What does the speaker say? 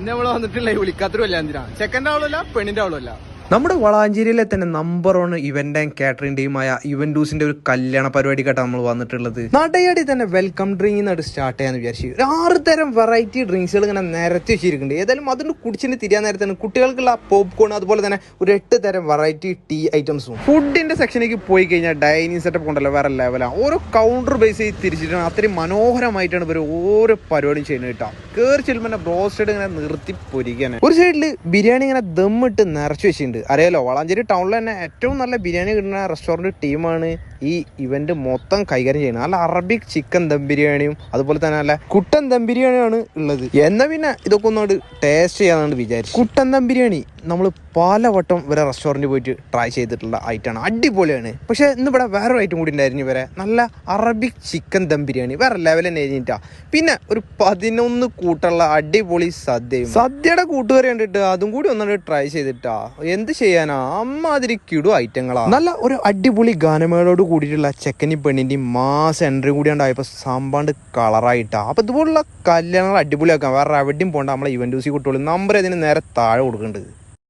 ഇന്ന് നമ്മൾ വന്നിട്ടില്ല വിളിക്കാത്തൊരു കല്യാണത്തിനാ ചെക്കന്റെ ആളുമല്ല പെണ്ണിന്റെ ആളുമല്ല നമ്മുടെ വളാഞ്ചേരിയിലെ തന്നെ number one event and catering ടീമായ ഇവന്റൂസിന്റെ ഒരു കല്യാണ പരിപാടിക്കാണ് നമ്മൾ വന്നിട്ടുള്ളത്. നടയടി തന്നെ വെൽക്കം ഡ്രിങ്ക് എന്നിട്ട് സ്റ്റാർട്ട് ചെയ്യാന്ന് വിചാരിച്ചു. ഒരു ആറ് തരം വെറൈറ്റി ഡ്രിങ്ക്സുകൾ ഇങ്ങനെ നിരത്തി വെച്ചിരിക്കുന്നുണ്ട്. ഏതായാലും അതുകൊണ്ട് കുടിച്ചിട്ട് തിരിയാൻ തന്നെ കുട്ടികൾക്കുള്ള പോപ്കോൺ അതുപോലെ തന്നെ ഒരു എട്ട് തരം വെറൈറ്റി ടീ ഐറ്റംസും ഫുഡിന്റെ സെക്ഷനിലേക്ക് പോയി കഴിഞ്ഞാൽ ഡൈനിങ് സെറ്റപ്പ് കൊണ്ടല്ലോ വേറെ ലെവലാണ് ഓരോ കൗണ്ടർ ബേസ് ചെയ്ത് തിരിച്ചിട്ടാണ് അത്രയും മനോഹരമായിട്ടാണ് ഇവർ ഓരോ പരിപാടിയും ചെയ്യുന്നത് കേട്ടോ. കയറി ചെല്ലുമ്പോൾ ബ്രോസ്റ്റഡ് ഇങ്ങനെ നിർത്തി പൊരിക്കാനാണ് ഒരു സൈഡിൽ ബിരിയാണി ഇങ്ങനെ ദമ്മിട്ട് നിറച്ചു വെച്ചിട്ടുണ്ട്. അറിയാലോ വളാഞ്ചേരി ടൗണിൽ തന്നെ ഏറ്റവും നല്ല ബിരിയാണി കിട്ടുന്ന റെസ്റ്റോറന്റ് ടീമാണ് ഈ ഇവന്റ് മൊത്തം കൈകാര്യം ചെയ്യുന്നത്. നല്ല അറബിക് ചിക്കൻ ദം ബിരിയാണിയും അതുപോലെ തന്നെ നല്ല കുട്ടൻ ദം ബിരിയാണിയാണ് ഉള്ളത്. എന്നാൽ പിന്നെ ഇതൊക്കെ ഒന്നോട് ടേസ്റ്റ് ചെയ്യാന്നാണ് വിചാരിച്ചു കുട്ടൻ ദം ബിരിയാണി നമ്മൾ പലവട്ടം ഇവരെ റെസ്റ്റോറന്റ് പോയിട്ട് ട്രൈ ചെയ്തിട്ടുള്ള ഐറ്റമാണ് അടിപൊളിയാണ്. പക്ഷേ ഇന്ന് ഇവിടെ വേറൊരു ഐറ്റം കൂടി ഉണ്ടായിരുന്നു ഇവരെ. നല്ല അറബിക് ചിക്കൻ ദം ബിരിയാണി. വേറെ ലെവൽ തന്നെ കഴിഞ്ഞിട്ടാ പിന്നെ ഒരു പതിനൊന്ന് കൂട്ടുള്ള അടിപൊളി സദ്യയും. സദ്യയുടെ കൂട്ടുകറി കണ്ടിട്ട് അതും കൂടി ഒന്നാണ് ട്രൈ ചെയ്തിട്ടാ. എന്ത് ചെയ്യാനാ? അമ്മാതിരി കിടു ഐറ്റങ്ങളാ. നല്ല ഒരു അടിപൊളി ഗാനമേളോട് കൂടിയിട്ടുള്ള ചെക്കനി പെണ്ണിന്റെ മാസ് എൻട്രി കൂടി ഉണ്ടായപ്പോ സാമ്പാണ്ട് കളറായിട്ടാ. അപ്പൊ ഇതുപോലുള്ള കല്യാണങ്ങൾ അടിപൊളിയാക്കാം. വേറെ എവിടെയും പോണ്ട. നമ്മളെ ഇവന്റൂസി കുട്ടികൾ നമ്പർ ഇതിന് നേരെ താഴെ കൊടുക്കുന്നുണ്ട്